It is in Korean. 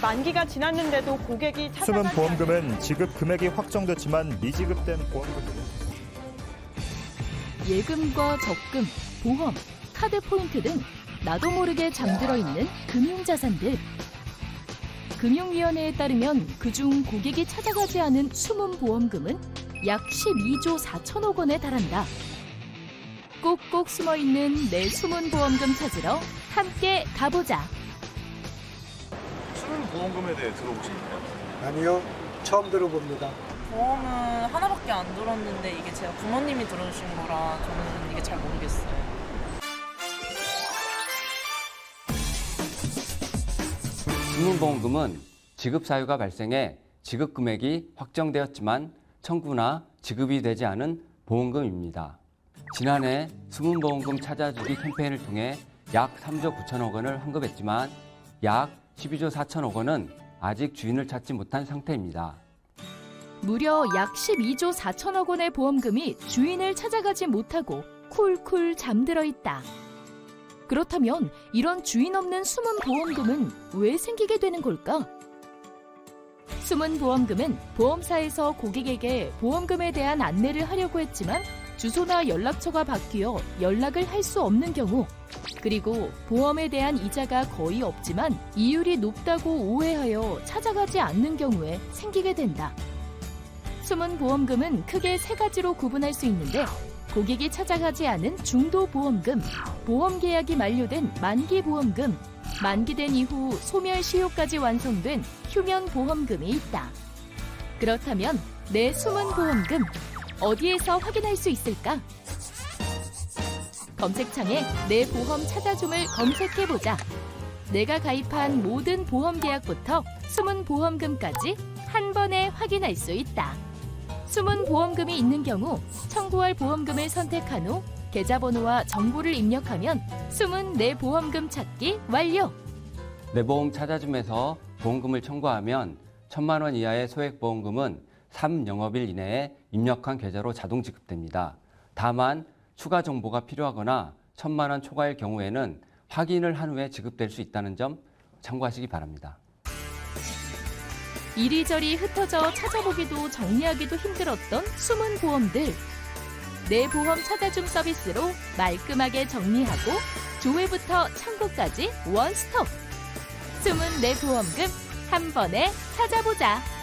만기가 지났는데도 고객이 찾아가지 숨은 않는 보험금은 지급 금액이 확정됐지만 미지급된 보험금 예금과 적금, 보험, 카드 포인트 등 나도 모르게 잠들어 있는 금융자산들. 금융위원회에 따르면 그중 고객이 찾아가지 않은 숨은 보험금은 약 12조 4천억 원에 달한다. 꼭꼭 숨어 있는 내 숨은 보험금 찾으러 함께 가보자. 숨은 보험금에 대해 들어보셨나요? 아니요, 처음 들어봅니다. 보험은 하나밖에 안 들었는데 이게 제가 부모님이 들어주신 거라 저는 이게 잘 모르겠어요. 주문보험금은 지급 사유가 발생해 지급 금액이 확정되었지만 청구나 지급이 되지 않은 보험금입니다. 지난해 수문보험금 찾아주기 캠페인을 통해 약 3조 9천억 원을 환급했지만 약 12조 4천억 원은 아직 주인을 찾지 못한 상태입니다. 무려 약 12조 4천억 원의 보험금이 주인을 찾아가지 못하고 쿨쿨 잠들어 있다. 그렇다면 이런 주인 없는 숨은 보험금은 왜 생기게 되는 걸까? 숨은 보험금은 보험사에서 고객에게 보험금에 대한 안내를 하려고 했지만 주소나 연락처가 바뀌어 연락을 할 수 없는 경우 그리고 보험에 대한 이자가 거의 없지만 이율이 높다고 오해하여 찾아가지 않는 경우에 생기게 된다. 숨은 보험금은 크게 세 가지로 구분할 수 있는데 고객이 찾아가지 않은 중도 보험금, 보험 계약이 만료된 만기 보험금, 만기된 이후 소멸 시효까지 완성된 휴면 보험금이 있다. 그렇다면 내 숨은 보험금 어디에서 확인할 수 있을까? 검색창에 내 보험 찾아줌을 검색해 보자. 내가 가입한 모든 보험 계약부터 숨은 보험금까지 한 번에 확인할 수 있다. 숨은 보험금이 있는 경우 청구할 보험금을 선택한 후 계좌번호와 정보를 입력하면 숨은 내 보험금 찾기 완료. 내 보험 찾아줌에서 보험금을 청구하면 천만 원 이하의 소액 보험금은 3영업일 이내에 입력한 계좌로 자동 지급됩니다. 다만 추가 정보가 필요하거나 천만 원 초과일 경우에는 확인을 한 후에 지급될 수 있다는 점 참고하시기 바랍니다. 이리저리 흩어져 찾아보기도 정리하기도 힘들었던 숨은 보험들. 내 보험 찾아줌 서비스로 말끔하게 정리하고 조회부터 청구까지 원스톱. 숨은 내 보험금 한 번에 찾아보자.